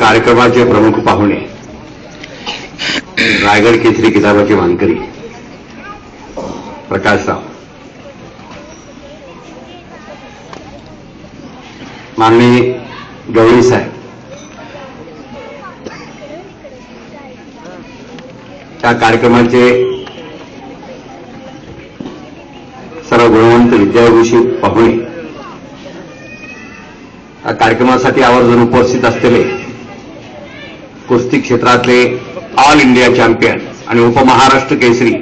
कार्यक्रमाचे प्रमुख पाहुणे रायगड केसरी किताबाचे मानकरी प्रकाशराव माननीय गवळी साहेब. या कार्यक्रमाचे सर्व गुणवंत विद्याभूषित पाहुणे कार्यक्रमासाठी आवर्जून उपस्थित असलेले कुस्ती क्षेत्रातले ऑल इंडिया चॅम्पियन आणि उपमहाराष्ट्र केसरी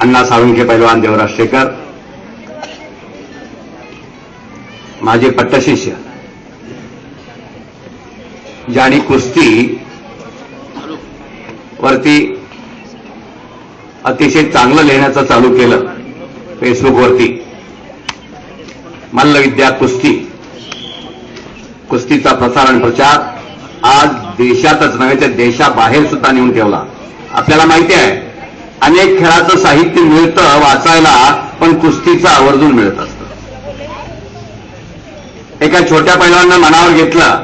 अण्णा साळुंखे पैलवान देवराज शेखर माझे पट्टशिष्य ज्यांनी कुस्ती वरती अतिशय चांगलं लिहिण्याचं चालू केलं फेसबुकवरती मल्लविद्या कुस्ती. कुस्तीचा प्रसार आणि प्रचार आज देशातच नव्हे तर देशाबाहेर सुद्धा नेऊन ठेवला. आपल्याला माहिती आहे अनेक खेळाचं साहित्य मिळतं वाचायला पण कुस्तीचं आवर्जून मिळत असतं. एका छोट्या पैलवांना मनावर घेतलं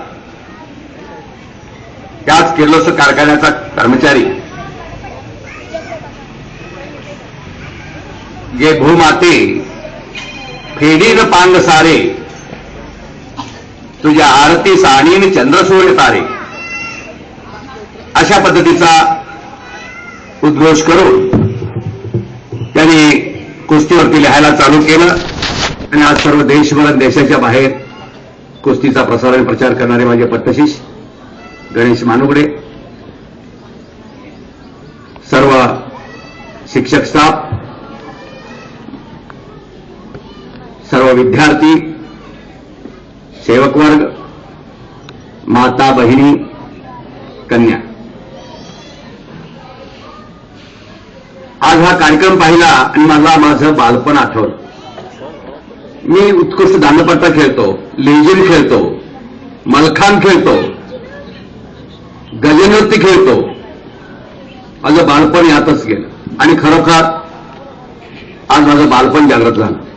त्याच किर्लोस्कर कारखान्याचा कर्मचारी. गे भूमाते फेडीन पांग सारे. तुझ्या आरती आणि चंद्रसूर्य तारे अशा पद्धतीचा उद्घोष करून त्यांनी कुस्तीवरती लिहायला चालू केलं. आणि आज सर्व देशभर आणि देशाच्या बाहेर कुस्तीचा प्रसार आणि प्रचार करणारे माझे पट्टशीष गणेश मानुगडे सर्व शिक्षक स्टाफ सर्व विद्यार्थी सेवक वर्ग माता बहिणी कन्या. आज हा कार्यक्रम पाहिला आणि मला माझं बालपण आठवलं. मी उत्कृष्ट दांडपट्टा खेळतो लेझिम खेळतो मलखान खेळतो गजनृत्य खेळतो. माझं बालपण यातच गेलं. आणि खरोखर आज माझं बालपण जागृत झालं.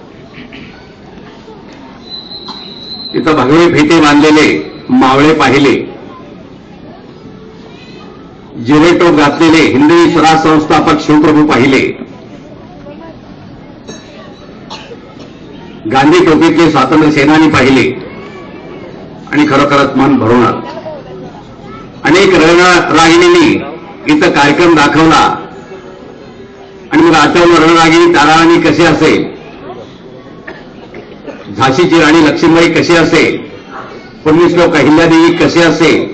तिथं भगवे फेटे बांधलेले मावळे पाहिले. जिरेटो घातलेले हिंदवी स्वराज संस्थापक शिवप्रभू पाहिले. गांधी टोपीतले स्वातंत्र्य सेनानी पाहिले. आणि खरोखरच मन भरून. अनेक अनेक रणरागिणींनी इथं कार्यक्रम दाखवला. आणि मग आठवलं रणरागिणी ताराराणी कशी असेल? झाशीची राणी लक्ष्मीबाई कशी असेल पुण्यश्लोक अहिल्यादेवी कशी असेल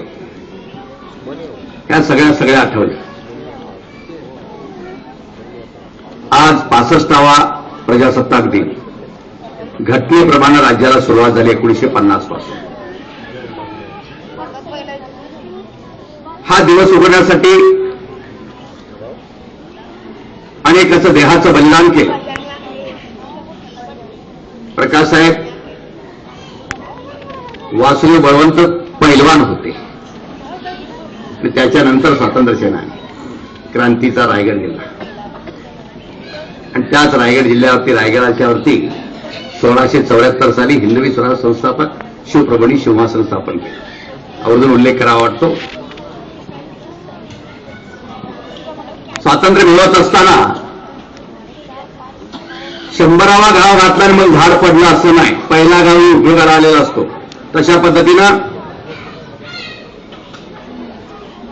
त्या सगळ्या सगळ्या आठवल्या. आज पासष्टावा प्रजासत्ताक दिन. घटनेप्रमाणे राज्याला सुरुवात झाली एकोणीशे पन्नासपासून. हा दिवस उघडण्यासाठी अनेकाचं देहाचं बलिदान केलं प्रकाश साहेब वासुदेव बळवंत पैलवान होते. त्याच्यानंतर स्वातंत्र्य क्रांतीचा रायगड जिल्हा. आणि त्याच रायगड जिल्ह्यावरती रायगडाच्या वरती सोळाशे चौऱ्याहत्तर साली हिंदवी स्वराज संस्थापक शिवप्रभणी सिंहासन स्थापन केलं. आवर्जून उल्लेख करावा वाटतो. स्वातंत्र्य मिळवत असताना शंभरावा गाव घातला आणि मग झाड पडलं असं नाही. पहिला गाव उपयोगाला आलेला असतो. तशा पद्धतीनं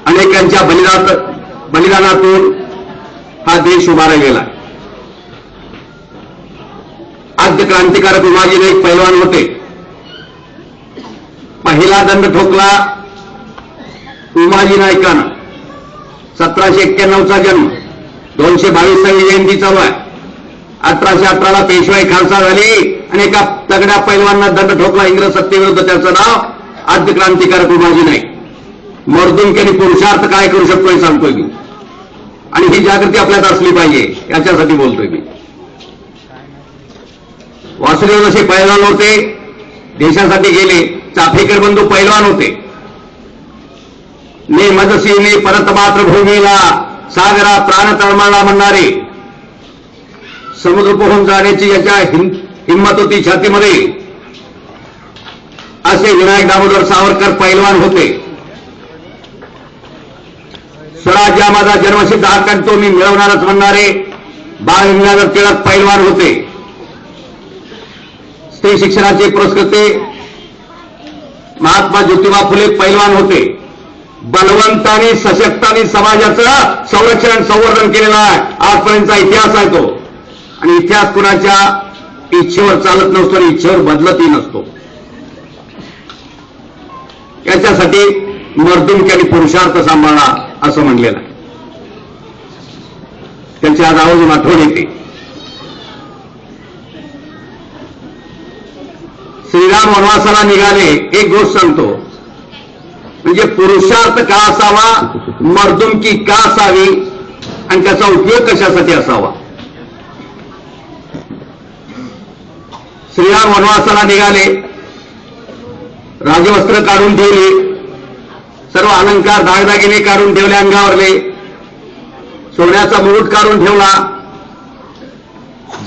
अनेकांच्या बलिदान बलिदानातून हा देश उभारा गेला. आद्य क्रांतिकारक उमाजीने एक पैलवान होते. पहिला दंड ठोकला उमाजी नायकानं. सतराशे एक्क्याण्णवचा जन्म. दोनशे बावीसचा जयंती चालू आहे. अठराशे अठराला पेशवाई खालसा झाली. आणि एका तगड्या पैलवांना दंड ठोकला. इंग्रज सत्तेविरुद्ध त्याचं नाव आद्य क्रांतिकारक उभाजी नाही मर्दून केली पुरुषार्थ काय करू शकतो हे सांगतोय मी. आणि ही जागृती आपल्यात असली पाहिजे याच्यासाठी बोलतोय मी. वासुदेव जसे पैलवान होते देशासाठी गेले चाफेकर बंधू पैलवान होते. ने मदसीने परत मातृभूमीला सागरा प्राण तळमळला म्हणणारे. समुद्र पोहून जाण्याची याच्या हिंद हिंमत होती छातीमध्ये. असे विनायक दामोदर सावरकर पैलवान होते. स्वराज्य माझा जन्मसिद्ध हक्क तो मी मिळवणारच म्हणणारे बाळ गंगाधर टिळक पैलवान होते. स्त्री शिक्षणाचे पुरस्कृते महात्मा ज्योतिबा फुले पैलवान होते. बलवंतानी सशक्तानी समाजाचं संरक्षण संवर्धन केलेला आहे. आजपर्यंतचा इतिहास आहे तो आणि इतिहास कुणाच्या इच्छेवर चालत नसतो आणि इच्छेवर बदलतही नसतो. याच्यासाठी मर्दुमकी आणि पुरुषार्थ सांभाळा असं म्हणलेलं आहे. त्यांची आज आवाजून आठवण येते. श्रीराम वनवासाला निघाले एक गोष्ट सांगतो. म्हणजे पुरुषार्थ का असावा मर्दुमकी का असावी आणि त्याचा उपयोग कशासाठी असावा? श्रीराम वनवासाला निघाले. राजवस्त्र काढून ठेवले. सर्व अलंकार दागदागिने काढून ठेवले अंगावरले. सोन्याचा मुकुट काढून ठेवला.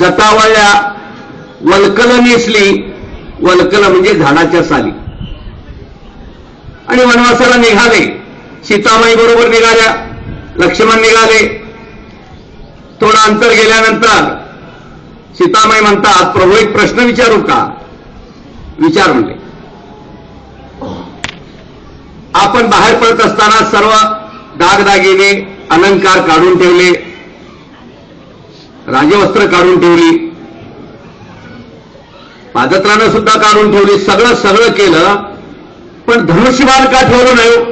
जतावळल्या वल्कल नेसली. वल्कल म्हणजे झाडाच्या साली. आणि वनवासाला निघाले. सीतामाई बरोबर निघाल्या. लक्ष्मण निघाले. थोडं अंतर गेल्यानंतर सीतामाई म्हणतात प्रभू एक प्रश्न विचारू का? विचार म्हणले. आपण बाहेर पडत असताना सर्व दागदागिने अलंकार काढून ठेवले राजवस्त्र काढून ठेवली पादत्रानं सुद्धा काढून ठेवली सगळं सगळं केलं पण धनुष्यबाण का ठेवलं नाही हो?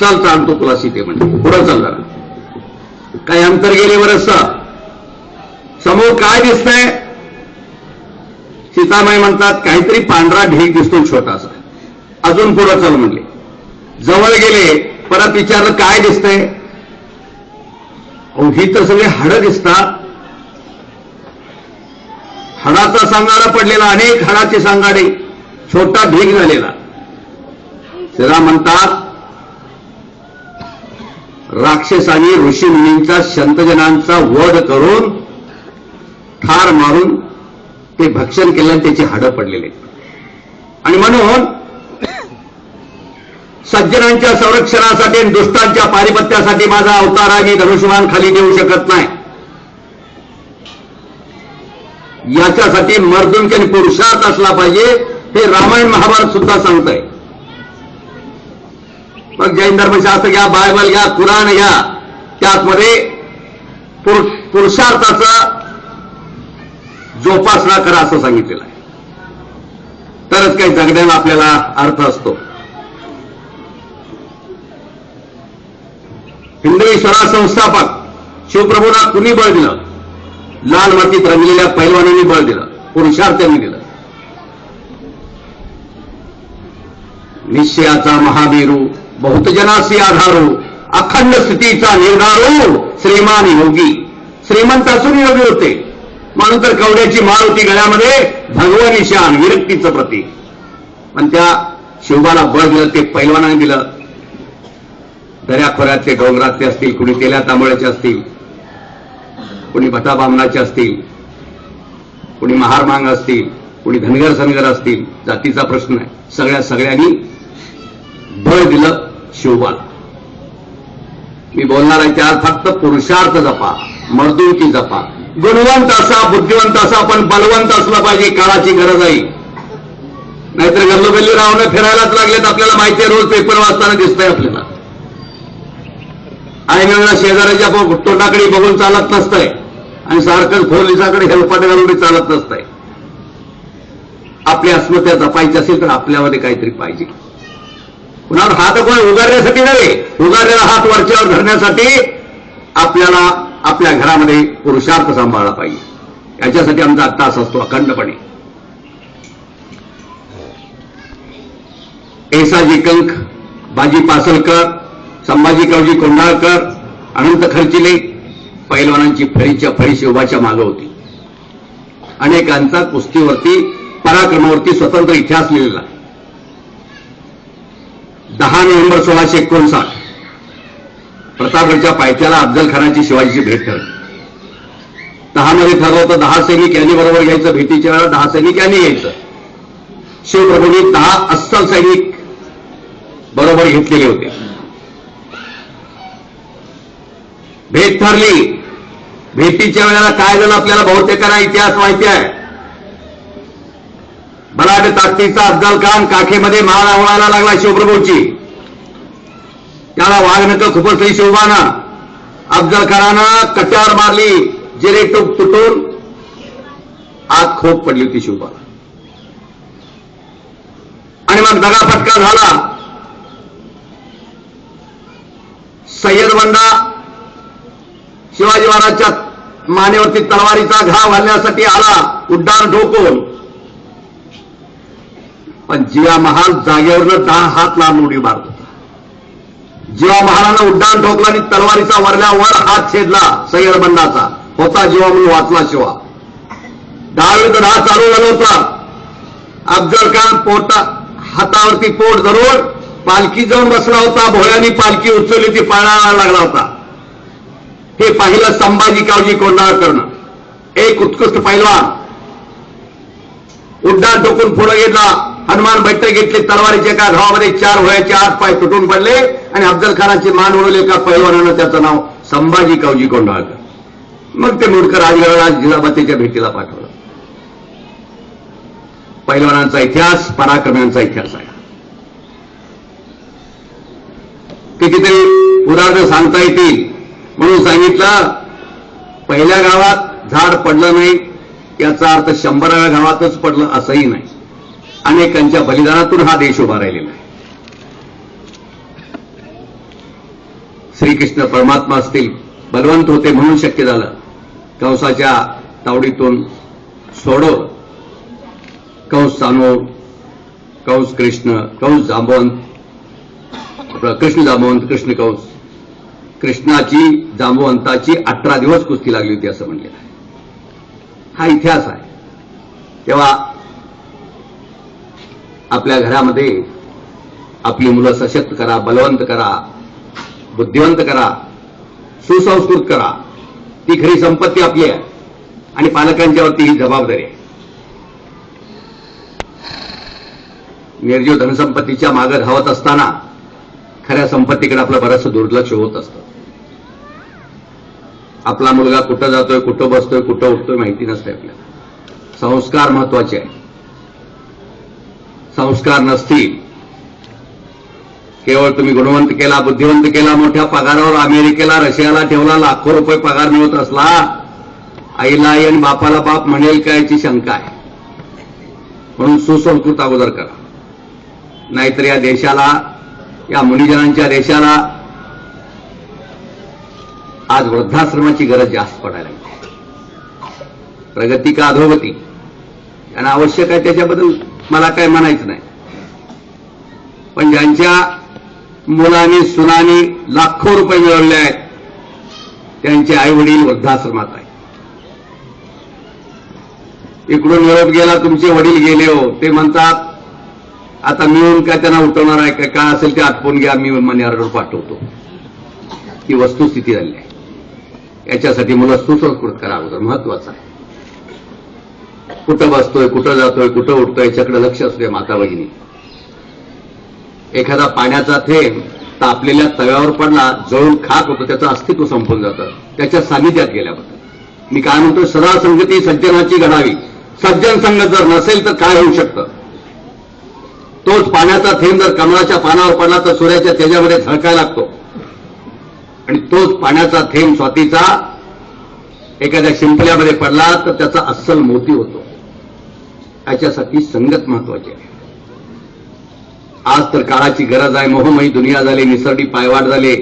चल चालतो तुला सीते म्हणजे पुढं चल जरा. काही अंतर गेले बरस समोर काय दिसतंय? सीतामाई म्हणतात काहीतरी पांढरा ढीक दिसतो छोटासा अजून पुढं चल म्हणले. जवळ गेले परत विचारलं काय दिसतंय? ही तर सगळे हाडं दिसतात. हाडाचा सांगाडा पडलेला अनेक हाडाचे सांगाडे छोटा ढीग झालेला. श्रीराम म्हणतात राक्षसांनी ऋषीमुनींचा संतजनांचा वध करून ठार मारून ते भक्षण केल्याने त्याची हाडं पडलेले आणि म्हणून सज्जनांच्या संरक्षणासाठी आणि दुष्टांच्या पारिपत्यासाठी माझा अवतार आहे मी धनुष्यमान खाली देऊ शकत नाही. याच्यासाठी मर्दुंकी पुरुषार्थ असला पाहिजे हे रामायण महाभारत सुद्धा सांगतंय. मग जैन धर्मशास्त्र घ्या बायबल घ्या कुराण घ्या. त्यामध्ये पुरुषार्थाचा जोपासना करा असं सांगितलेलं आहे. तरच काही जगण्याला आपल्याला अर्थ असतो. हिंदवी स्वराज संस्थापक शिवप्रभूला कुणी बळ दिलं? लाल मातीत रंगलेल्या पैलवानांनी बळ दिलं. पुरुषार्थांनी दिलं. निश्चयाचा महावीरू बहुतजनासी आधारो अखंड स्थितीचा निर्धारो श्रीमान योगी श्रीमंत असून योगी होते. म्हणून तर कवड्याची माळ होती गळ्यामध्ये भगवान ईशान विरक्तीचं प्रतीक. पण त्या शिवबाला बळ दिलं ते पैलवानाने दिलं. दर्याखोऱ्यातले डोंगरातले असतील कुणी तेल्या तांबळ्याचे असतील कुणी भटा बामणाचे असतील कुणी महारमांग असतील कुणी धनगर सनगर असतील जातीचा प्रश्न आहे. सगळ्या सगळ्यांनी बळ दिलं. शिवबाला मी बोलणार आहे त्यात फक्त पुरुषार्थ जपा मर्दुकी जपा. गुणवंत असा बुद्धिवंत असा पण बलवंत असला पाहिजे काळाची गरज आहे. नाहीतर गल्लोगल्ली राहणं फिरायलाच लागलेत आपल्याला माहिती आहे रोज पेपर वाचताना दिसतंय आपल्याला. आईला शेजाऱ्याच्या तोंडाकडे बघून चालत नसतंय. आणि सारखं खोलिसाकडे हेलपाट घालून चालत नसतंय. आपली अस्मत्या जपायची असेल तर आपल्यामध्ये काहीतरी पाहिजे. कुणावर हात कोण उगारण्यासाठी नव्हे. उगारलेला हात वरच्यावर धरण्यासाठी आपल्याला आपल्या घरामध्ये पुरुषार्थ सांभाळला पाहिजे. याच्यासाठी आमचा तास असतो अखंडपणे. एसाजी कंक बाजी पासलकर संभाजी कवजी कोंडाळकर अनंत खर्चिले पैलवानांची फळीच्या फळी शिवबाच्या मागं होती. अनेकांचा कुस्तीवरती पराक्रमावरती स्वतंत्र इतिहास लिहिलेला दहा नोव्हेंबर सोळाशे एकोणसाठ प्रतापगडच्या पायथ्याला अफजल खानाची शिवाजीची भेट ठरली दहा मध्ये ठरलं होतं दहा सैनिक यांनी बरोबर घ्यायचं भेटीच्या वेळेला दहा सैनिक यांनी घ्यायचं शिवप्रभूंनी दहा अस्सल सैनिक बरोबर घेतलेले होते. भेट ठरली. भेटीच्या वेळेला काय झालं आपल्याला बहुतेकांना इतिहास माहिती आहे. मला ताकदीचा अफजल खान काखेमध्ये माळा ओळायला लागला शिवप्रभूची. त्याला वाघनक खुपसली शिवबानं अफजल खानानं कट्यावर मारली जिरे टूक तुटून आत खोप पडली होती शिवबाला आणि मग दगाफटका झाला. सय्यद बंदा शिवाजी महाराजच्या मानेवरती तलवारीचा घाव घालण्यासाठी आला उड्डाण ठोकून. पण जिया महाल जागेवरनं दहा हात लांब उडी मारत होता. जिवा महालानं उड्डाण ठोकला आणि तलवारीचा वरल्यावर हात छेदला सय्यदबंदाचा होता जीवा म्हणून वाचला शिवा. दहा विरुद्ध दहा चालू झाला होता. अफजल खान पोटा हातावरती पोट धरून पालखी जाऊन बसला होता. भोळ्यांनी पालखी उचलली ती पाळायला लागला होता. हे पाहिलं संभाजी कावजी कोंडाळकरनं. एक उत्कृष्ट पहिलवान उड्डाण टोकून पुढे घेतला. हनुमान बैठक घेतली तलवारीच्या एका घावामध्ये चार वयाचे आठ पाय तुटून पडले आणि अफजल खानाचे मान उडवले एका पैलवानानं त्याचं नाव संभाजी कावजी कोंडाळकर मग ते मुडकर राजगडाला जिजाबातीच्या भेटीला पाठवलं. पैलवानांचा इतिहास पराक्रम्यांचा इतिहास आहे. कितीतरी उदाहरणं सांगता येतील. म्हणून सांगितलं पहिल्या गावात झाड पडलं नाही याचा अर्थ शंभराव्या गावातच पडलं असंही नाही. अनेकांच्या बलिदानातून हा देश उभा राहिलेला आहे. श्रीकृष्ण परमात्मा असतील बलवंत होते म्हणून शक्य झालं. कंसाच्या तावडीतून सोडवलं कंस सानो कंस कृष्ण कंस जांबवंत कृष्ण जांबवंत कृष्ण कंस. कृष्णाची जांबवंताची अठरा दिवस कुस्ती लागली होती असं म्हणलेलं आहे. हा इतिहास आहे. तेव्हा आपल्या घरामध्ये आपली मुलं सशक्त करा बलवंत करा बुद्धिवंत करा सुसंस्कृत करा. ती खरी संपत्ती आपली आहे आणि पालकांच्यावरती ही जबाबदारी आहे. निर्जीव धनसंपत्तीच्या मागे धावत असताना खऱ्या संपत्तीकडे आपलं बरंचसं दुर्लक्ष होत असतं. आपला मुलगा कुठं जातोय कुठं बसतोय कुठं उठतोय माहिती नसते आपल्याला. संस्कार महत्त्वाचे आहे संस्कार नसतील. केवळ तुम्ही गुणवंत केला बुद्धिवंत केला मोठ्या पगारावर अमेरिकेला रशियाला ठेवला लाखो रुपये पगार मिळत असला आईला आई आणि बापाला बाप म्हणेल का याची शंका आहे. म्हणून सुसंस्कृत अगोदर करा. नाहीतर या देशाला या मुनिजनांच्या देशाला आज वृद्धाश्रमाची गरज जास्त पडायला लागली. प्रगती का अधोगती? त्यांना आवश्यक आहे त्याच्याबद्दल मला काय म्हणायचं नाही. पण ज्यांच्या मुलांनी सुनानी लाखो रुपये मिळवले आहेत त्यांचे आई वडील वृद्धाश्रमात आहे इकडून निरोप गेला तुमचे वडील गेले हो ते म्हणतात आता मिळून काय त्यांना उठवणार आहे? काय काय असेल ते आटपून घ्या मी मनी ऑर्डर पाठवतो. ही वस्तुस्थिती झाली आहे. याच्यासाठी मुलं सुसंस्कृत करा अगोदर महत्वाचं आहे. कुठं बसतोय कुठं जातोय कुठं उठतोय याच्याकडे लक्ष असू माता भगिनी. एखादा पाण्याचा थेंब तापलेल्या तव्यावर पडला जळून खाक होतो त्याचं अस्तित्व संपून जातं. त्याच्या सानिध्यात गेल्याबद्दल. मी काय म्हणतो सदा संगती सज्जनाची घडावी सज्जन संघ जर नसेल तर काय होऊ शकतं? तोच पाण्याचा थेंब जर कमळाच्या पानावर पडला तर सूर्याच्या तेजामध्ये झळकायला लागतो. आणि तोच पाण्याचा थेंब स्वातीचा एखाद्या शिंपल्यामध्ये पडला तर त्याचा अस्सल मोती होतो. याच्यासाठी संगत महत्वाची आहे. आज तर काळाची गरज आहे. मोहमयी दुनिया झाली निसर्गी पायवाट झाले.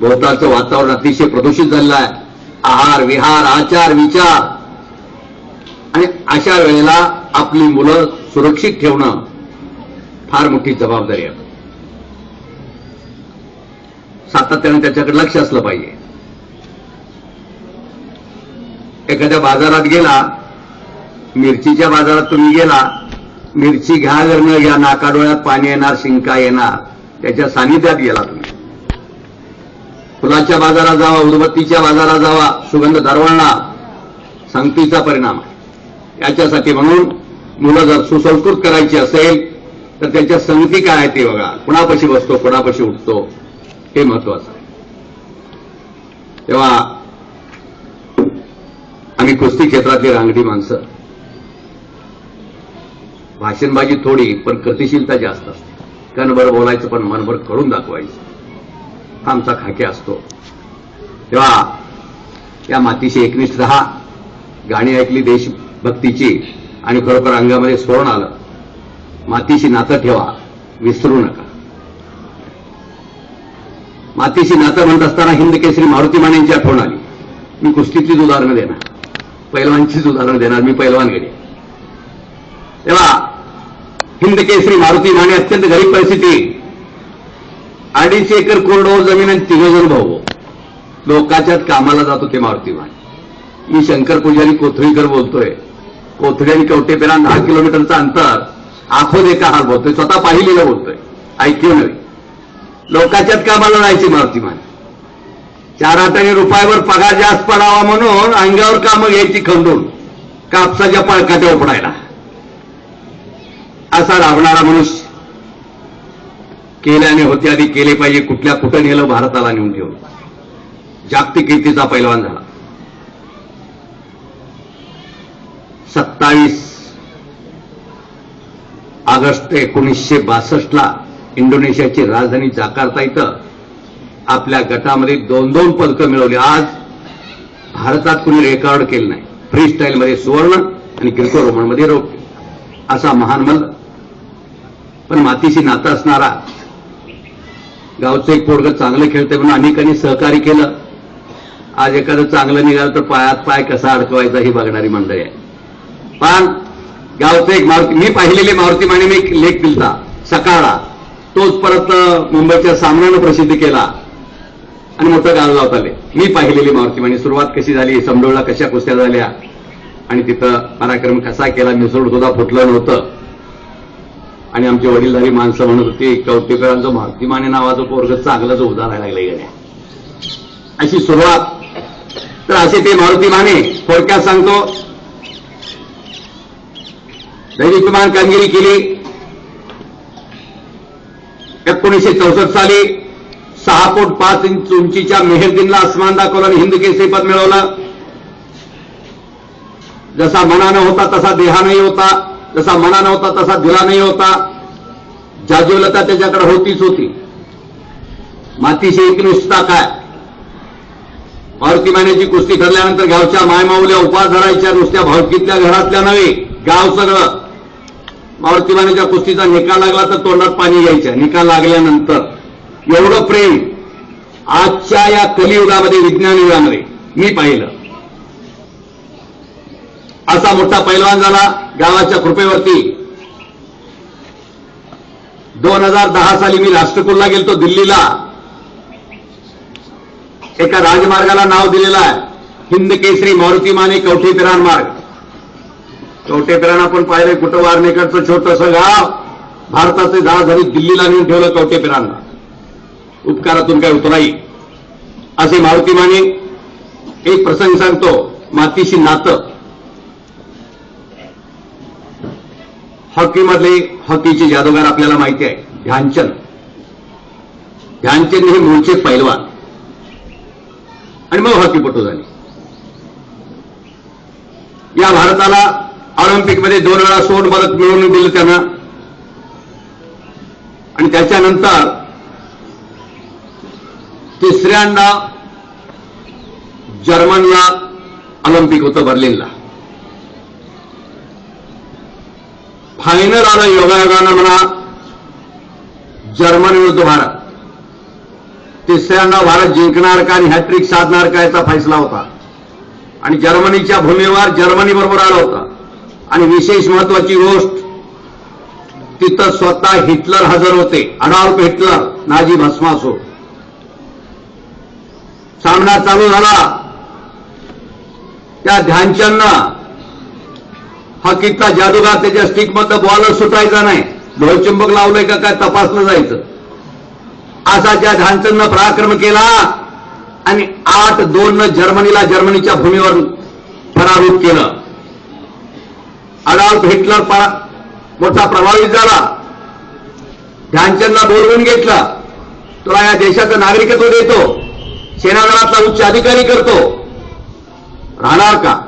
भोवतालचं वातावरण अतिशय प्रदूषित झालेलं आहे. आहार विहार आचार विचार. आणि अशा वेळेला आपली मुलं सुरक्षित ठेवणं फार मोठी जबाबदारी आहे. सातत्याने त्याच्याकडे लक्ष असलं पाहिजे. एखाद्या बाजारात गेला मिरचीच्या बाजारात तुम्ही गेला मिरची घ्या जर न घ्या नाकाडोळ्यात पाणी येणार शिंका येणार त्याच्या सानिध्यात गेला तुम्ही. फुलाच्या बाजारात जावा उदबत्तीच्या बाजारात जावा सुगंध दरवळणार संगतीचा परिणाम आहे. याच्यासाठी म्हणून मुलं जर सुसंस्कृत करायची असेल तर त्यांच्या संगती काय आहे ते बघा. कुणापाशी बसतो कुणापाशी उठतो हे महत्वाचं आहे. तेव्हा आम्ही कुस्ती क्षेत्रातली रांगडी माणसं. भाषणबाजी थोडी पण गतिशीलता जास्त असते. कणभर बोलायचं पण मनभर करून दाखवायचं. हा आमचा खाके असतो. तेव्हा या मातीशी एकनिष्ठ राहा. गाणी ऐकली देशभक्तीची आणि खरोखर अंगामध्ये स्मरण आलं. मातीशी नातं ठेवा विसरू नका. मातीशी नातं म्हणत असताना हिंद केसरी मारुती मानेंची आठवण आली. मी कुस्तीतलीच उदाहरणं देणार. पैलवानचीच उदाहरण देणार मी पैलवान गेले. तेव्हा हिंद केसरी मारुती माने अत्यंत गरीब परिस्थिती. अडीच एकर कोरडवाहू जमीन आणि तिघजण भाऊ. लोकाच्यात कामाला जातो ते मारुती माने मी शंकर पुजारी कोथळीकर बोलतोय. कोथळी आणि कवटेपेरा दहा किलोमीटरचं अंतर. आखो एका हार बोलतोय. स्वतः पाहिलेलं बोलतोय. ऐकू नव्हे. लोकाच्यात कामाला जायची मारुती माने चार हाताने रुपयावर पगार जास्त पडावा म्हणून अंगावर कामं घ्यायची खंडून कापसाच्या पळकाट्या उपडायला असा राबणारा मनुष्य केल्याने होते आधी केले पाहिजे कुठल्या कुठं नेलं भारताला नेऊन ठेवून जागतिक कीर्तीचा पैलवान झाला. सत्तावीस ऑगस्ट एकोणीसशे बासष्टला इंडोनेशियाची राजधानी जाकार्ता इथं आपल्या गटामध्ये दोन दोन पदकं मिळवली. आज भारतात कुणी रेकॉर्ड केलं नाही. फ्री स्टाईलमध्ये सुवर्ण आणि किरकोळ रोमनमध्ये रौप्य. असा महान मल्ल पण मातीशी नातं असणारा गावचं एक पोरगं चांगलं खेळतंय म्हणून अनेकांनी सहकार्य केलं. आज एखादं चांगलं निघालं तर पायात पाय कसा अडकवायचा ही बघणारी मंडळी आहे. पण गावचं एक मारुती मी पाहिलेले मारुती माने मी एक लेख दिलता. सकाळा. तोच परत मुंबईच्या सामन्यानं प्रसिद्ध केला. आणि मोठं गाणं लावत आले मी पाहिलेली मारुती माने सुरुवात कशी झाली समडोळला कशा कुस्त्या झाल्या? आणि तिथं पराक्रम कसा केला मिसळ सुद्धा फुटलं नव्हतं. आणि आमचे वडीलधारी माणसं म्हणत होती कौतिकरांचं मारुती माने नावाचं पोरग चांगलंच उदाहरण लागलं गेल्या अशी सुरुवात. तर असे ते मारुती माने थोडक्यात सांगतो. दैनिकमान कामगिरी केली. एकोणीसशे चौसष्ट साली सहा फूट पाच इंच उंचीच्या मेहरदीनला आसमान दाखवलं आणि हिंद केसरी पद मिळवलं. जसा मनानं होता तसा देहानही होता. जसा मनानं होता तसा दिलानही होता. जाजीवलता त्याच्याकडे होतीच होती. मातीशी एकनिष्ठता काय? मारुती मानेची कुस्ती ठरल्यानंतर गावच्या मायमाऊल्या उपास धरायच्या नुसत्या भावकीतल्या घरातल्या नव्हे गाव सगळं. मारुती मानेच्या कुस्तीचा निकाल लागला तर तोंडात पाणी यायच्या निकाल लागल्यानंतर. एवढं प्रेम आजच्या या कलियुगामध्ये विज्ञान युगामध्ये मी पाहिलं. असा मोठा पैलवान झाला गावाच्या कृपेवरती. दोन हजार दहा साली मी राष्ट्रकुलला गेलतो दिल्लीला. एका राजमार्गाला नाव दिलेलं आहे हिंद केसरी मारुती माने कवठे पिराण मार्ग. कवठे पिराण आपण पाहिले कुठं वारणेकडचं छोटंसं गाव भारताचे राजधानी दिल्लीला नेऊन ठेवलं कवठे पिराणला उपकारातून काय उतराई असे मारुती माने एक प्रसंग सांगतो मातीशी नातं. हॉकीमधले हॉकीचे जादूगार आपल्याला माहिती आहे ध्यानचंद. ध्यानचंद हे मूळचे पैलवान. आणि मग हॉकीपटू झाले. या भारताला ऑलिम्पिकमध्ये दोन वेळा सोन पदक मिळवून दिलं त्यानं. आणि त्याच्यानंतर तिसऱ्यांदा जर्मनला ऑलिम्पिक होतं बर्लिनला. फायनल आलं योगायोगानं म्हणा जर्मनी विरुद्ध भारत. तिसऱ्यांदा भारत जिंकणार का आणि हॅट्रिक साधणार का याचा फैसला होता. आणि जर्मनीच्या भूमीवर जर्मनी बरोबर आला होता. आणि विशेष महत्वाची गोष्ट तिथं स्वतः हिटलर हजर होते अडॉल्फ हिटलर नाजी भस्मासो सामना चालू झाला. त्या ध्यानचंदनं हकीकचा जादूगार त्याच्या स्टिकमधलं बॉलर सुटायचा नाही. ढोलचुंबक लावलंय का काय तपासलं जायचं. असा त्या ध्यानचंदनं पराक्रम केला आणि आठ दोन जर्मनीला जर्मनीच्या भूमीवर पराभूत केलं. अडाल्फ हिटलर मोठा प्रभावित झाला. ध्यानचंदला बोलवून घेतलं. तुला या देशाचं नागरिकत्व देतो. सेनादलातला उच्च अधिकारी करतो. राहणार का?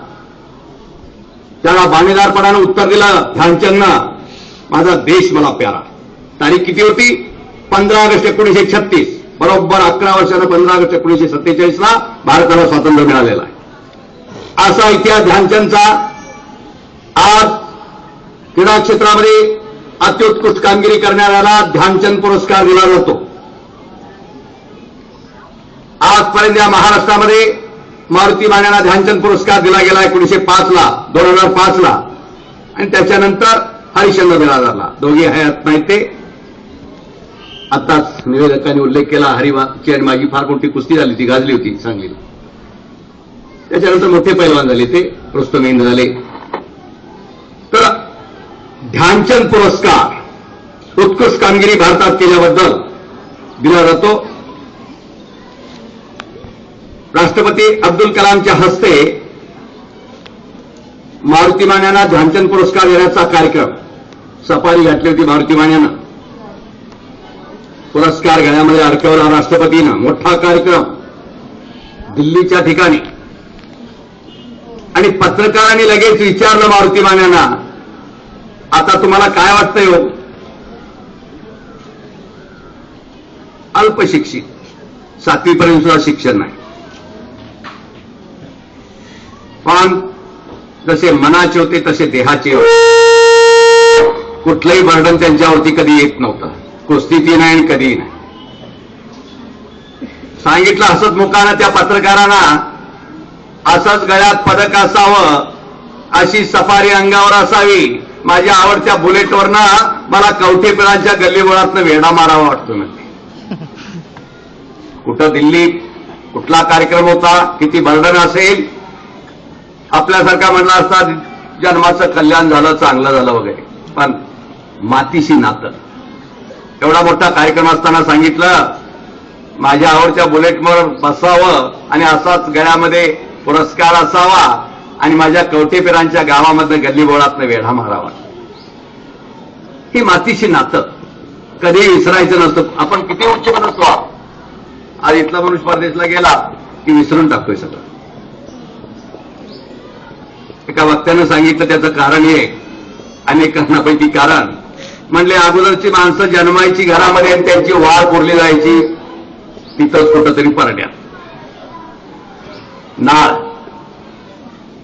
त्याला बाणेदारपणानं उत्तर दिलं ध्यानचंदनं माझा देश मला प्यारा. तारीख किती होती? पंधरा ऑगस्ट एकोणीशे छत्तीस. बरोबर अकरा वर्षानं पंधरा ऑगस्ट एकोणीशे सत्तेचाळीसला भारताला स्वातंत्र्य मिळालेलं आहे. असा इतिहास ध्यानचंदचा. आज क्रीडा क्षेत्रामध्ये अत्युत्कृष्ट कामगिरी करणाऱ्याला ध्यानचंद पुरस्कार दिला जातो. आजपर्यंत या महाराष्ट्रामध्ये मारुती मान्याला ध्यानचंद पुरस्कार दिला गेला एकोणीशे पाच ला दोन हजार पाच ला आणि त्याच्यानंतर हरिश्चंद्र दिला झाला दोघे हयात नाही ते. आताच निवेदकांनी उल्लेख केला हरिची आणि माझी फार मोठी कुस्ती झाली ती गाजली होती सांगली त्याच्यानंतर मोठे पैलवान झाले ते रुस्तमेंद झाले. तर ध्यानचंद पुरस्कार उत्कृष्ट कामगिरी भारतात केल्याबद्दल दिला जातो. राष्ट्रपती अब्दुल कलामच्या हस्ते मारुती मान्यांना ध्यानचंद पुरस्कार देण्याचा कार्यक्रम. सफारी घातली होती मारुती मान्यानं. पुरस्कार घेण्यामध्ये अडकवला राष्ट्रपतीनं. मोठा कार्यक्रम. दिल्लीच्या ठिकाणी. आणि पत्रकारांनी लगेच विचारलं मारुती मान्यांना आता तुम्हाला काय वाटतंय हो? अल्पशिक्षित. सातवीपर्यंत सुद्धा शिक्षण नाही. पण जसे मनाचे होते तसे देहाचे होते. कुठलंही बर्डन त्यांच्यावरती कधी येत नव्हतं. कुस्तीती नाही आणि कधीही नाही. सांगितलं हसत मुखानं त्या पत्रकारांना असंच गळ्यात पदक असावं अशी सफारी अंगावर असावी माझ्या आवडत्या बुलेटवरनं मला कवठेपिळांच्या गल्लीबोळातनं वेढा मारावा वाटतो म्हणजे कुठं दिल्लीत कुठला कार्यक्रम होता किती बर्डन असेल आपल्यासारखा म्हणला असता जन्माचं कल्याण झालं चांगलं झालं वगैरे. पण मातीशी नातं. एवढा मोठा कार्यक्रम असताना सांगितलं माझ्या आवडच्या बुलेटवर बसावं आणि असाच गळ्यामध्ये पुरस्कार असावा आणि माझ्या कवटेपेरांच्या गावामधनं गल्लीबोळातनं वेढा मारावा. ही मातीशी नातं. कधीही विसरायचं नसतं. आपण किती उच्च पण असतो आज इथला मनुष्य परदेशला गेला की विसरून टाकतोय सगळं. एका वक्त्यानं सांगितलं त्याचं कारण हे अनेकांनापैकी कारण. म्हणले अगोदरची माणसं जन्मायची घरामध्ये आणि त्यांची वाढ पुरली जायची. तिथंच कुठंतरी परड्यात नाळ.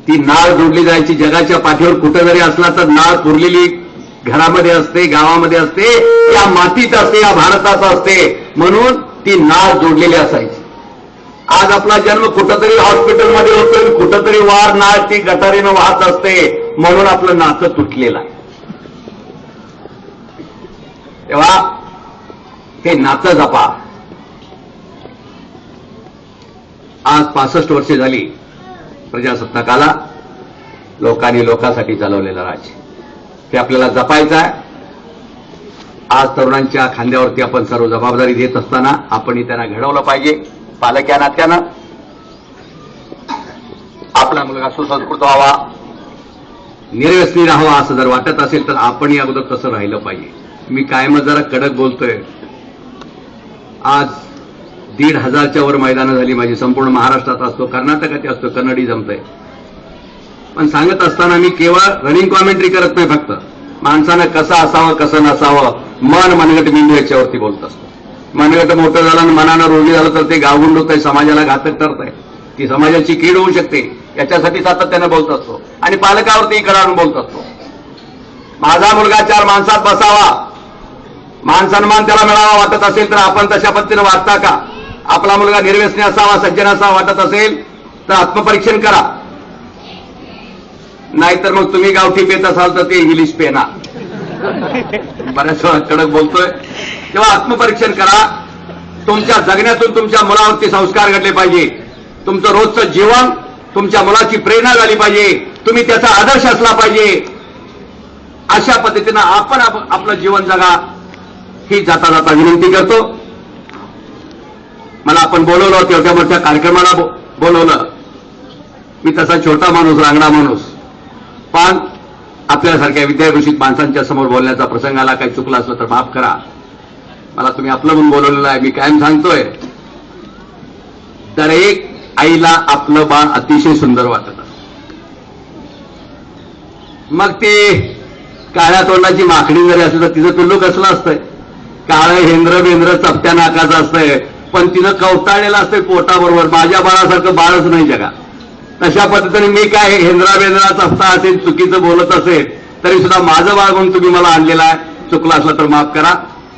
ती नाळ जोडली जायची. जगाच्या पाठीवर कुठं जरी असला तर नाळ पुरलेली घरामध्ये असते गावामध्ये असते या मातीत असते या भारतात असते. म्हणून ती नाळ जोडलेली असायची. आज आपला जन्म कुठंतरी हॉस्पिटलमध्ये होतोय कुठंतरी वार नाळ ती गटारीनं वाहत असते म्हणून आपलं नातं तुटलेलं आहे. तेव्हा हे नातं जपा. आज पासष्ट वर्षे झाली प्रजासत्ताकाला. लोकांनी लोकांसाठी चालवलेलं राज्य. ते आपल्याला जपायचं आहे. आज तरुणांच्या खांद्यावरती आपण सर्व जबाबदारी देत असताना आपणही त्यांना घडवलं पाहिजे. पालक या नात्यानं आपला मुलगा सुसंस्कृत व्हावा. निर्व्यसनी राहावा असं जर वाटत असेल तर आपणही अगोदर तसं राहिलं पाहिजे. मी कायमच जरा कडक बोलतोय. आज दीड हजारच्या वर मैदानं झाली माझी. संपूर्ण महाराष्ट्रात असतो कर्नाटकात असतो कन्नडी जमतंय. पण सांगत असताना मी केवळ रनिंग कॉमेंट्री करत नाही फक्त. माणसानं कसं असावं कसं नसावं मन मनगट बिंदू याच्यावरती बोलत असतो. मनगट मोठं झालं आणि मनानं रोगी झालं तर ते गावगुंड काही समाजाला घातक करत आहे ती समाजाची कीड होऊ शकते. याच्यासाठी सातत्यानं बोलत असतो. आणि पालकावरती करारून बोलत असतो. माझा मुलगा चार माणसात बसावा. मान सन्मान त्याला मिळावा वाटत असेल तर आपण तशा पद्धतीनं वागता का? आपला मुलगा निर्व्यसनी असावा सज्जन असावा वाटत असेल तर आत्मपरीक्षण करा. नाहीतर मग तुम्ही गावठी पेत असाल तर ते इंग्लिश पेना. बऱ्याच कडक बोलतोय. तेव्हा आत्मपरीक्षण करा. तुमच्या जगण्यातून तुमच्या मुलावरती संस्कार घडले पाहिजे. तुमचं रोजचं जीवन तुमच्या मुलाची प्रेरणा झाली पाहिजे. तुम्ही त्याचा आदर्श असला पाहिजे. अशा पद्धतीनं आपण आपलं जीवन जगा. ही जाता जाता विनंती करतो. मला आपण बोलवलं होतं एवढ्या मोठ्या कार्यक्रमाला बोलवलं. मी तसा छोटा माणूस रांगडा माणूस. पण आपल्यासारख्या विद्याभूषित माणसांच्या समोर बोलण्याचा प्रसंग आला काही चुकला असलं तर माफ करा. मला तुम्ही आपलं म्हणून बोलवलेलं आहे मी कायम सांगतोय. तर एक आईला आपलं बाळ अतिशय सुंदर वाटत. मग ते काळ्या तोंडाची माकडी जरी असली तर तिचं पिल्लू कसलं असतंय? काळं हेंद्र बेंद्र चपट्या नाकाचं असतंय. पण तिनं कवताळलेलं असतंय पोटाबरोबर. माझ्या बाळासारखं बाळच नाही जगा तशा पद्धतीने मी काय हेंद्रा बेंद्रा चपता असेल चुकीचं बोलत असेल तरी सुद्धा माझं बाळ म्हणून तुम्ही मला आणलेलं आहे. चुकला असला तर माफ करा.